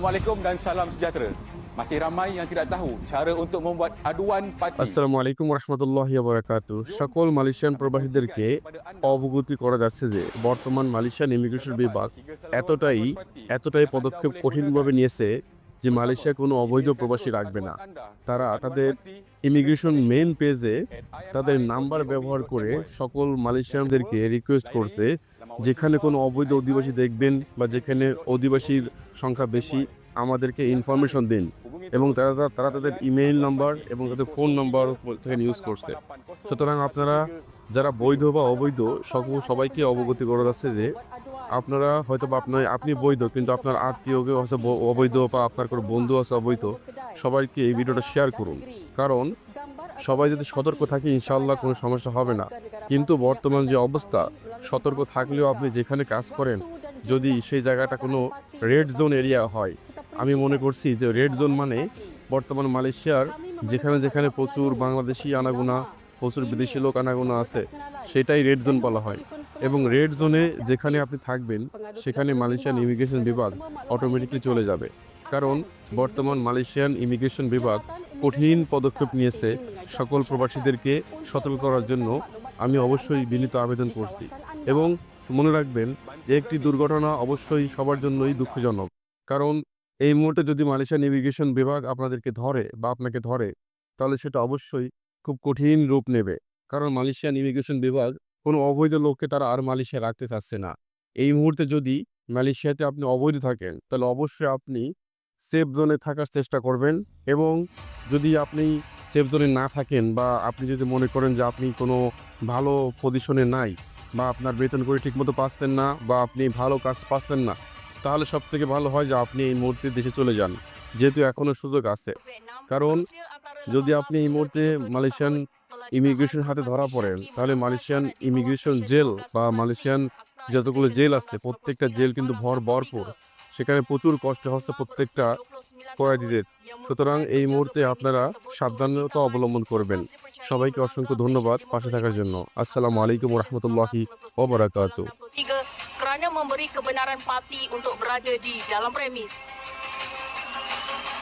Assalamualaikum dan salam sejahtera. Masih ramai yang tidak tahu cara untuk membuat aduan parti. আসসালামু আলাইকুম রহমতুল্লাহ বারাকাতু সকল Malaysian প্রবাসীদেরকে অবগতি করা যাচ্ছে যে বর্তমান মালয়েশিয়ান ইমিগ্রেশন বিভাগ এতটাই এতটাই পদক্ষেপ কঠিনভাবে নিয়েছে যে মালয়েশিয়া কোনো অবৈধ প্রবাসী রাখবে না তারা তাদের ইমিগ্রেশন মেন পেজে তাদের নাম্বার ব্যবহার করে সকল মালয়েশিয়ানদেরকে রিকোয়েস্ট করছে যেখানে কোনো অবৈধ অধিবাসী দেখবেন বা যেখানে অধিবাসীর সংখ্যা বেশি, আমাদেরকে ইনফরমেশন দিন। এবং তারা তারা তাদের ইমেইল নাম্বার এবং তাদের ফোন নাম্বার থেকে ইউজ করছে। সুতরাং আপনারা যারা বৈধ বা অবৈধ সব সবাইকে অবগতি করে যাচ্ছে যে আপনারা হয়তো বা আপনার আপনি বৈধ, কিন্তু আপনার আত্মীয়কে হচ্ছে অবৈধ বা আপনার কোনো বন্ধু আছে অবৈধ, সবাইকে এই ভিডিওটা শেয়ার করুন। কারণ সবাই যদি সতর্ক থাকে ইনশাল্লাহ কোনো সমস্যা হবে না। কিন্তু বর্তমান যে অবস্থা, সতর্ক থাকলেও আপনি যেখানে কাজ করেন, যদি সেই জায়গাটা কোনো রেড জোন এরিয়া হয়, আমি মনে করছি যে রেড জোন মানে বর্তমান মালয়েশিয়ার যেখানে যেখানে প্রচুর বাংলাদেশি আনাগোনা, প্রচুর বিদেশি লোক আনাগোনা আছে, সেটাই রেড জোন বলা হয়। এবং রেড জোনে যেখানে আপনি থাকবেন, সেখানে মালয়েশিয়ান ইমিগ্রেশন বিভাগ অটোমেটিকলি চলে যাবে। কারণ বর্তমান মালয়েশিয়ান ইমিগ্রেশন বিভাগ কঠিন পদক্ষেপ নিয়েছে সকল প্রবাসীদেরকে সতর্ক করার জন্য। আমি অবশ্যই বিনীত আবেদন করছি এবং মনে রাখবেন যে একটি দুর্ঘটনা অবশ্যই সবার জন্যই দুঃখজনক। কারণ এই মুহূর্তে যদি মালয়েশিয়ান ইমিগ্রেশন বিভাগ আপনাদেরকে ধরে বা আপনাকে ধরে, তাহলে সেটা অবশ্যই খুব কঠিন রূপ নেবে। কারণ মালয়েশিয়ান ইমিগ্রেশন বিভাগ কোনো অবৈধ লোককে তারা আর মালয়েশিয়া রাখতে চাচ্ছে না। এই মুহূর্তে যদি মালয়েশিয়াতে আপনি অবৈধ থাকেন, তাহলে অবশ্যই আপনি সেফ জোনে থাকার চেষ্টা করবেন এবং যদি আপনি সেফ জোনে না থাকেন বা আপনি যদি মনে করেন যে আপনি কোনো ভালো পজিশনে নাই বা আপনার বেতন করে ঠিকমতো পাচ্ছেন না বা আপনি ভালো কাজ পাচ্ছেন না, তাহলে সব থেকে ভালো হয় যে আপনি এই মুহূর্তে দেশে চলে যান, যেহেতু এখনও সুযোগ আছে। কারণ যদি আপনি এই মুহূর্তে মালয়েশিয়ান ইমিগ্রেশন হাতে ধরা পড়েন, তাহলে মালয়েশিয়ান ইমিগ্রেশন জেল বা মালয়েশিয়ান যতগুলো জেল আছে, প্রত্যেকটা জেল কিন্তু ভর ভরপুর সেখানে প্রচুর কষ্ট হচ্ছে প্রত্যেকটা কয়েদিদের সুতরাং এই মুহূর্তে আপনারা সাবধানতা অবলম্বন করবেন। সবাইকে অসংখ্য ধন্যবাদ পাশে থাকার জন্য। আসসালামু আলাইকুম রহমতুল্লাহি ওবরাকাতু kerana memberi kebenaran parti untuk berada di dalam premis